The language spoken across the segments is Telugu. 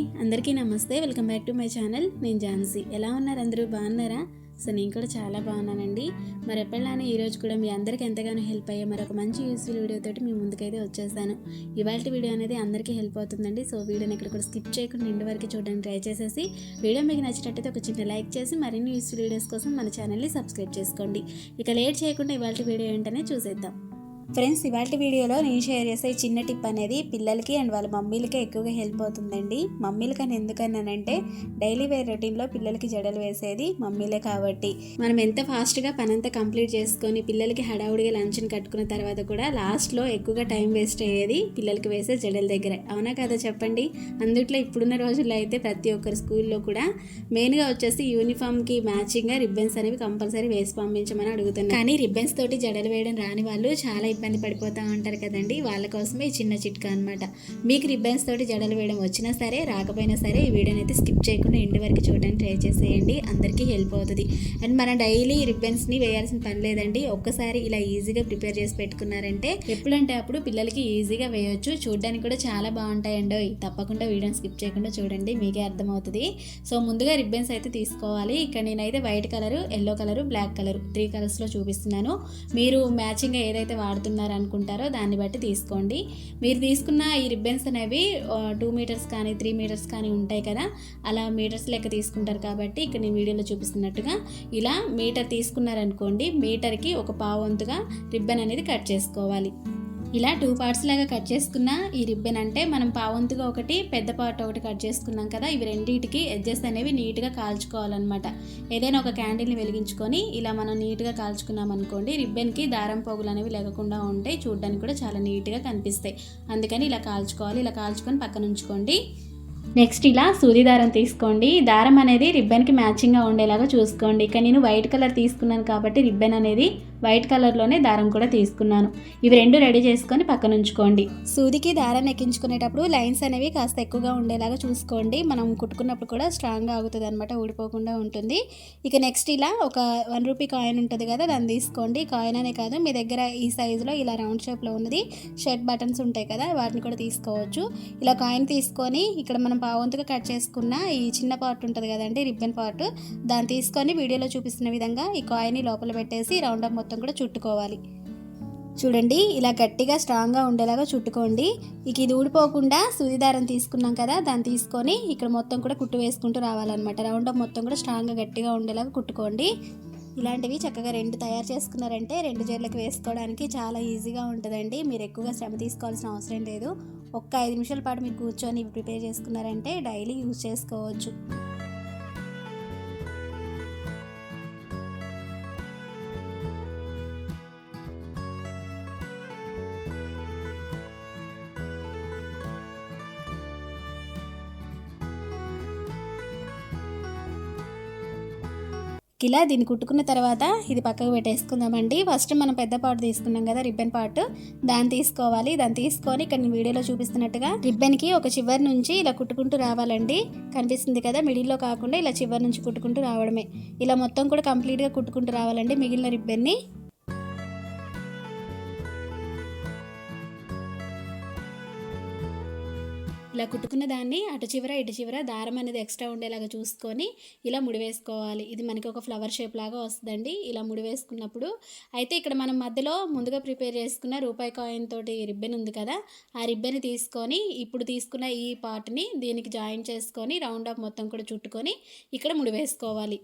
అందరికీ నమస్తే. Welcome back to my channel. నేను ఝాన్సీ. ఎలా ఉన్నారు అందరూ? బాగున్నారా? సో నేను కూడా చాలా బాగున్నానండి. మరి ఎప్పటిలానే ఈరోజు కూడా మీ అందరికీ ఎంతగానో హెల్ప్ అయ్యే మరొక మంచి యూస్ఫుల్ వీడియోతోటి మీ ముందుకైతే వచ్చేసాను ఇవాళ వీడియో అనేది అందరికీ హెల్ప్ అవుతుందండి. సో వీడియోని ఇక్కడ కూడా స్కిప్ చేయకుండా ఇంటి వరకు చూడడానికి ట్రై చేసేసి వీడియో మీకు నచ్చినట్టయితే ఒక చిన్న లైక్ చేసి మరిన్ని యూస్ఫుల్ వీడియోస్ కోసం మన ఛానల్ని సబ్స్క్రైబ్ చేసుకోండి. ఇక లేట్ చేయకుండా ఇవాళ వీడియో ఏంటనే చూసేద్దాం. ఫ్రెండ్స్ ఇవాళ వీడియోలో నేను షేర్ చేసే చిన్న టిప్ అనేది పిల్లలకి అండ్ వాళ్ళ మమ్మీలకి ఎక్కువగా హెల్ప్ అవుతుందండి. మమ్మీలకని ఎందుకన్నానంటే డైలీ వేర్ రొటీన్లో పిల్లలకి జడలు వేసేది మమ్మీలే కాబట్టి. మనం ఎంత ఫాస్ట్గా పనంతా కంప్లీట్ చేసుకొని పిల్లలకి హడావుడిగా లంచ్ని కట్టుకున్న తర్వాత కూడా లాస్ట్లో ఎక్కువగా టైం వేస్ట్ అయ్యేది పిల్లలకి వేసే జడల దగ్గర. అవునా కదా చెప్పండి? అందుట్లో ఇప్పుడున్న రోజుల్లో అయితే ప్రతి ఒక్కరు స్కూల్లో కూడా మెయిన్గా వచ్చేసి యూనిఫామ్కి మ్యాచింగ్గా రిబ్బన్స్ అనేవి కంపల్సరీ వేసి పంపించమని అడుగుతున్నాను కానీ రిబ్బన్స్ తోటి జడలు వేయడం రాని వాళ్ళు చాలా ఇబ్బంది పడిపోతూ ఉంటారు కదండి. వాళ్ళ కోసమే ఈ చిన్న చిట్కా అనమాట మీకు రిబ్బన్స్ తోటి జడలు వేయడం వచ్చినా సరే రాకపోయినా సరే ఈ వీడియోని అయితే స్కిప్ చేయకుండా ఇంటి వరకు చూడడానికి ట్రై చేసేయండి. అందరికీ హెల్ప్ అవుతుంది. అండ్ మనం డైలీ రిబ్బన్స్ని వేయాల్సిన పని లేదండి. ఒక్కసారి ఇలా ఈజీగా ప్రిపేర్ చేసి పెట్టుకున్నారంటే ఎప్పుడంటే అప్పుడు పిల్లలకి ఈజీగా వేయొచ్చు. చూడడానికి కూడా చాలా బాగుంటాయండి. తప్పకుండా వీడియోని స్కిప్ చేయకుండా చూడండి మీకే అర్థమవుతుంది. సో ముందుగా రిబ్బన్స్ అయితే తీసుకోవాలి. ఇక్కడ నేనైతే white colour yellow colour black colour three కలర్స్లో చూపిస్తున్నాను. మీరు మ్యాచింగ్గా ఏదైతే వాడుతున్నారో అనుకుంటారో దాన్ని బట్టి తీసుకోండి. మీరు తీసుకున్న ఈ రిబ్బన్స్ అనేవి టూ మీటర్స్ కానీ త్రీ మీటర్స్ కానీ ఉంటాయి కదా అలా మీటర్స్ లెక్క తీసుకుంటారు కాబట్టి ఇక్కడ నేను వీడియోలో చూపిస్తున్నట్టుగా ఇలా మీటర్ తీసుకున్నారనుకోండి మీటర్కి ఒక పావు వంతుగా రిబ్బన్ అనేది కట్ చేసుకోవాలి. ఇలా టూ పార్ట్స్ లాగా కట్ చేసుకున్న ఈ రిబ్బన్ అంటే మనం పావంతుగా ఒకటి పెద్ద పార్ట్ ఒకటి కట్ చేసుకున్నాం కదా ఇవి రెండింటికి ఎడ్జెస్ అనేవి నీట్గా కాల్చుకోవాలన్నమాట. ఏదైనా ఒక క్యాండిల్ని వెలిగించుకొని ఇలా మనం నీట్గా కాల్చుకున్నాం అనుకోండి రిబ్బన్కి దారం పోగులు అనేవి లేకుండా ఉంటాయి చూడడానికి కూడా చాలా నీట్గా కనిపిస్తాయి. అందుకని ఇలా కాల్చుకోవాలి ఇలా కాల్చుకొని పక్కన ఉంచుకోండి. నెక్స్ట్ ఇలా సూది దారం తీసుకోండి. దారం అనేది రిబ్బన్కి మ్యాచింగ్గా ఉండేలాగా చూసుకోండి. ఇక నేను వైట్ కలర్ తీసుకున్నాను కాబట్టి రిబ్బన్ అనేది వైట్ కలర్లోనే దారం కూడా తీసుకున్నాను. ఇవి రెండు రెడీ చేసుకొని పక్కన ఉంచుకోండి. సూదికి దారం ఎక్కించుకునేటప్పుడు లైన్స్ అనేవి కాస్త ఎక్కువగా ఉండేలాగా చూసుకోండి. మనం కుట్టుకున్నప్పుడు కూడా స్ట్రాంగ్గా ఆగుతుంది అనమాట ఊడిపోకుండా ఉంటుంది. ఇక నెక్స్ట్ ఇలా ఒక వన్ రూపీ కాయిన్ ఉంటుంది కదా దాన్ని తీసుకోండి. కాయిన్ అనే కాదు మీ దగ్గర ఈ సైజులో ఇలా రౌండ్ షేప్లో ఉన్నది షర్ట్ బటన్స్ ఉంటాయి కదా వాటిని కూడా తీసుకోవచ్చు. ఇలా కాయిన్ తీసుకొని ఇక్కడ మనం పావంతుగా కట్ చేసుకున్న ఈ చిన్న పార్ట్ ఉంటుంది కదండి రిబ్బన్ పార్ట్ దాన్ని తీసుకొని వీడియోలో చూపిస్తున్న విధంగా ఈ కాయిన్ని లోపల పెట్టేసి రౌండ్ అప్ మొత్తం కూడా చుట్టుకోవాలి. చూడండి ఇలా గట్టిగా స్ట్రాంగ్గా ఉండేలాగా చుట్టుకోండి. ఇక ఇది ఊడిపోకుండా సూది దారం తీసుకున్నాం కదా దాన్ని తీసుకొని ఇక్కడ మొత్తం కూడా కుట్టు వేసుకుంటూ రావాలన్నమాట. రౌండ్ మొత్తం కూడా స్ట్రాంగ్గా గట్టిగా ఉండేలాగా కుట్టుకోండి. ఇలాంటివి చక్కగా రెండు తయారు చేసుకున్నారంటే రెండు జర్లకు వేసుకోవడానికి చాలా ఈజీగా ఉంటుందండి. మీరు ఎక్కువగా శ్రమ తీసుకోవాల్సిన అవసరం లేదు. ఒక్క ఐదు నిమిషాల పాటు మీరు కూర్చొని ప్రిపేర్ చేసుకున్నారంటే డైలీ యూజ్ చేసుకోవచ్చు. ఇలా దీన్ని కుట్టుకున్న తర్వాత ఇది పక్కకు పెట్టేసుకుందామండి. ఫస్ట్ మనం పెద్ద పార్ట్ తీసుకున్నాం కదా రిబ్బన్ పార్ట్ దాన్ని తీసుకోవాలి. దాన్ని తీసుకొని ఇక్కడ వీడియోలో చూపిస్తున్నట్టుగా రిబ్బన్కి ఒక చివరి నుంచి ఇలా కుట్టుకుంటూ రావాలండి. కనిపిస్తుంది కదా మిడిల్లో కాకుండా ఇలా చివరి నుంచి కుట్టుకుంటూ రావడమే. ఇలా మొత్తం కూడా కంప్లీట్గా కుట్టుకుంటూ రావాలండి మిగిలిన రిబ్బన్ని ఇలా కుట్టుకున్న దాన్ని అటు చివర ఇటు చివర దారం అనేది ఎక్స్ట్రా ఉండేలాగా చూసుకొని ఇలా ముడివేసుకోవాలి. ఇది మనకి ఒక ఫ్లవర్ షేప్ లాగా వస్తుందండి. ఇలా ముడివేసుకున్నప్పుడు అయితే ఇక్కడ మనం మధ్యలో ముందుగా ప్రిపేర్ చేసుకున్న రూపాయి కాయిన్ తోటి రిబ్బెన్ ఉంది కదా ఆ రిబ్బన్ తీసుకొని ఇప్పుడు తీసుకున్న ఈ పార్ట్ని దీనికి జాయిన్ చేసుకొని రౌండ్ అప్ మొత్తం కూడా చుట్టుకొని ఇక్కడ ముడివేసుకోవాలి.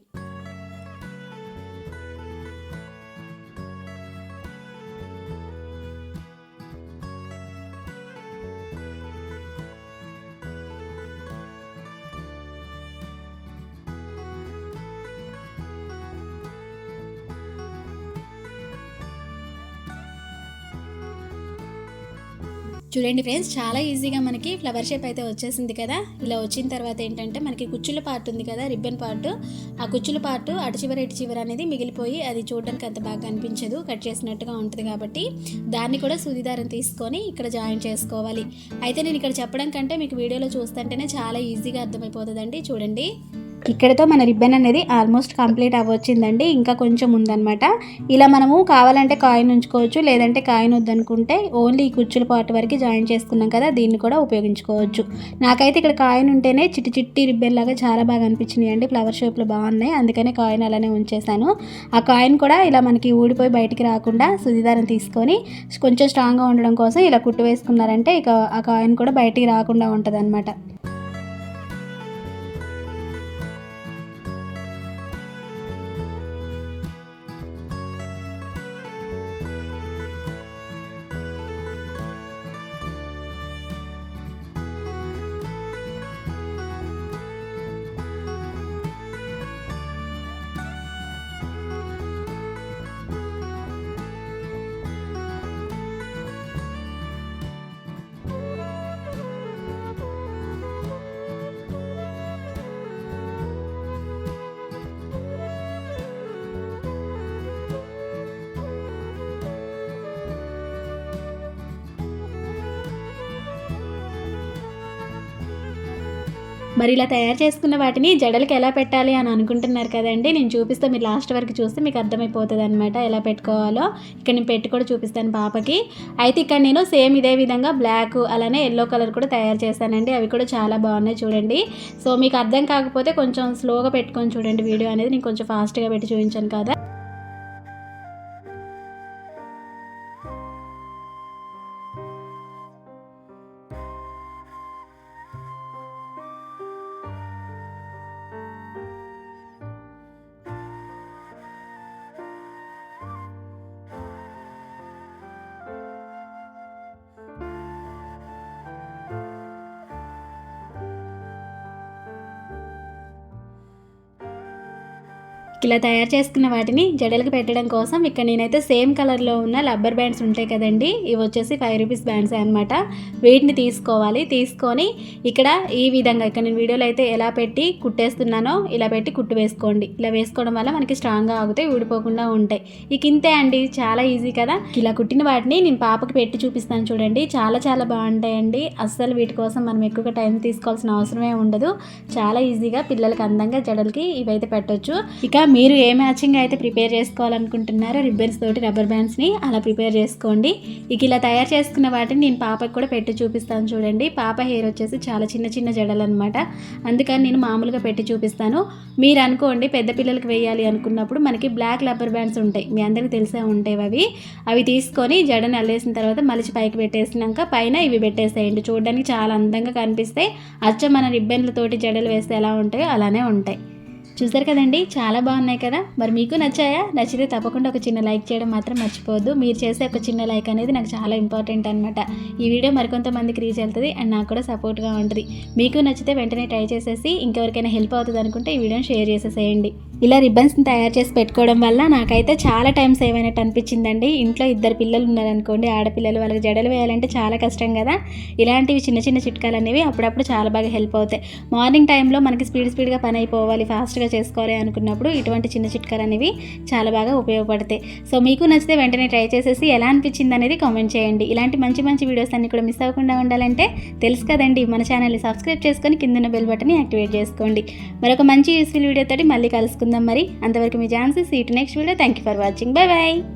చూడండి ఫ్రెండ్స్ చాలా ఈజీగా మనకి ఫ్లవర్ షేప్ అయితే వచ్చేసింది కదా. ఇలా వచ్చిన తర్వాత ఏంటంటే మనకి కుచ్చుల పార్ట్ ఉంది కదా రిబ్బన్ పార్ట్ ఆ కుచ్చుల పార్ట్ అటు చివర ఇటు చివర అనేది మిగిలిపోయి అది చూడడానికి అంత బాగా అనిపించదు. కట్ చేసినట్టుగా ఉంటుంది కాబట్టి దాన్ని కూడా సుదిదారం తీసుకొని ఇక్కడ జాయిన్ చేసుకోవాలి. అయితే నేను ఇక్కడ చెప్పడం కంటే మీకు వీడియోలో చూస్తుంటేనే చాలా ఈజీగా అర్థమైపోతుందండి. చూడండి. ఇక్కడతో మన రిబ్బన్ అనేది ఆల్మోస్ట్ కంప్లీట్ అవ్వచ్చిందండి. ఇంకా కొంచెం ఉందనమాట ఇలా మనము కావాలంటే కాయిన్ ఉంచుకోవచ్చు లేదంటే కాయిన్ వద్దనుకుంటే ఓన్లీ ఈ కుచ్చుల పాటు వరకు జాయిన్ చేసుకున్నాం కదా దీన్ని కూడా ఉపయోగించుకోవచ్చు. నాకైతే ఇక్కడ కాయిన్ ఉంటేనే చిట్టి చిట్టి రిబ్బన్ లాగా చాలా బాగా అనిపించినాయి అండి. ఫ్లవర్ షేప్లో బాగున్నాయి. అందుకనే కాయిన్ అలానే ఉంచేసాను. ఆ కాయిన్ కూడా ఇలా మనకి ఊడిపోయి బయటికి రాకుండా సుదిదారం తీసుకొని కొంచెం స్ట్రాంగ్గా ఉండడం కోసం ఇలా కుట్టు వేసుకున్నారంటే ఇక ఆ కాయిన్ కూడా బయటికి రాకుండా ఉంటుంది మరి ఇలా తయారు చేసుకున్న వాటిని జడలకి ఎలా పెట్టాలి అని అనుకుంటున్నారు కదండి? నేను చూపిస్తే మీరు లాస్ట్ వరకు చూస్తే మీకు అర్థమైపోతుంది అనమాట ఎలా పెట్టుకోవాలో. ఇక్కడ నేను పెట్టి కూడా చూపిస్తాను పాపకి. అయితే ఇక్కడ నేను సేమ్ ఇదే విధంగా బ్లాక్ అలానే ఎల్లో కలర్ కూడా తయారు చేశానండి. అవి కూడా చాలా బాగున్నాయి చూడండి. సో మీకు అర్థం కాకపోతే కొంచెం స్లోగా పెట్టుకొని చూడండి. వీడియో అనేది నేను కొంచెం ఫాస్ట్గా పెట్టి చూపించాను కదా. ఇలా తయారు చేసుకున్న వాటిని జడలకు పెట్టడం కోసం ఇక్కడ నేనైతే సేమ్ కలర్లో ఉన్న రబ్బర్ బ్యాండ్స్ ఉంటాయి కదండి. ఇవి వచ్చేసి ఫైవ్ రూపీస్ బ్యాండ్స్ అనమాట వీటిని తీసుకోవాలి. తీసుకొని ఇక్కడ ఈ విధంగా ఇక్కడ నేను వీడియోలో అయితే ఎలా పెట్టి కుట్టేస్తున్నానో ఇలా పెట్టి కుట్టు వేసుకోండి. ఇలా వేసుకోవడం వల్ల మనకి స్ట్రాంగ్గా ఆగుతాయి ఊడిపోకుండా ఉంటాయి. ఇక ఇంతే అండి. చాలా ఈజీ కదా. ఇలా కుట్టిన వాటిని నేను పాపకి పెట్టి చూపిస్తాను చూడండి. చాలా చాలా బాగుంటాయండి. అస్సలు వీటి కోసం మనం ఎక్కువగా టైం తీసుకోవాల్సిన అవసరమే ఉండదు. చాలా ఈజీగా పిల్లలకి అందంగా జడలకి ఇవైతే పెట్టొచ్చు. ఇక మీరు ఏ మ్యాచింగ్ అయితే ప్రిపేర్ చేసుకోవాలనుకుంటున్నారో రిబ్బన్స్ తోటి రబ్బర్ బ్యాండ్స్ని అలా ప్రిపేర్ చేసుకోండి. ఇక ఇలా తయారు చేసుకున్న వాటిని నేను పాపకి కూడా పెట్టి చూపిస్తాను చూడండి. పాప హెయిర్ వచ్చేసి చాలా చిన్న చిన్న జడలు అనమాట అందుకని నేను మామూలుగా పెట్టి చూపిస్తాను. మీరు అనుకోండి పెద్ద పిల్లలకి వేయాలి అనుకున్నప్పుడు మనకి బ్లాక్ రబ్బర్ బ్యాండ్స్ ఉంటాయి. మీ అందరికీ తెలిసే ఉంటాయి అవి. అవి తీసుకొని జడని అల్లేసిన తర్వాత మలిచి పైకి పెట్టేసినాక పైన ఇవి పెట్టేసేయండి. చూడడానికి చాలా అందంగా కనిపిస్తాయి. అచ్చ మన రిబ్బన్లతోటి జడలు వేస్తే ఎలా ఉంటాయో అలానే ఉంటాయి. చూసారు కదండి? చాలా బాగున్నాయి కదా? మరి మీకు నచ్చాయా? నచ్చితే తప్పకుండా ఒక చిన్న లైక్ చేయడం మాత్రం మర్చిపోవద్దు. మీరు చేసే ఒక చిన్న లైక్ అనేది నాకు చాలా ఇంపార్టెంట్ అనమాట ఈ వీడియో మరికొంతమందికి రీచ్ అవుతుంది అండ్ నాకు కూడా సపోర్ట్గా ఉంటుంది. మీకు నచ్చితే వెంటనే ట్రై చేసేసి ఇంకెవరికైనా హెల్ప్ అవుతుంది అనుకుంటే ఈ వీడియోని షేర్ చేసేసేయండి. ఇలా రిబ్బన్స్ని తయారు చేసి పెట్టుకోవడం వల్ల నాకైతే చాలా టైం సేవ్ అయినట్టు అనిపించిందండి. ఇంట్లో ఇద్దరు పిల్లలు ఉన్నారనుకోండి ఆడపిల్లలు వాళ్ళకి జడలు వేయాలంటే చాలా కష్టం కదా. ఇలాంటివి చిన్న చిన్న చిట్కాలు అనేవి అప్పుడప్పుడు చాలా బాగా హెల్ప్ అవుతాయి. మార్నింగ్ టైంలో మనకి స్పీడ్ స్పీడ్గా పని అయిపోవాలి ఫాస్ట్గా చేసుకోవాలి అనుకున్నప్పుడు ఇటువంటి చిన్న చిట్కాలు అనేవి చాలా బాగా ఉపయోగపడతాయి. సో మీకు నచ్చితే వెంటనే ట్రై చేసేసి ఎలా అనిపించింది అనేది కామెంట్ చేయండి. ఇలాంటి మంచి మంచి వీడియోస్ అన్ని కూడా మిస్ అవ్వకుండా ఉండాలంటే తెలుసు కదండి మన ఛానల్ని సబ్స్క్రైబ్ చేసుకొని కిందన్న బెల్ బటన్ యాక్టివేట్ చేసుకోండి. మరొక మంచి యూస్ఫుల్ వీడియోతో మళ్ళీ కలుసుకుందాం. మరి అంతవరకు మీ chances seat next video thank you for watching bye bye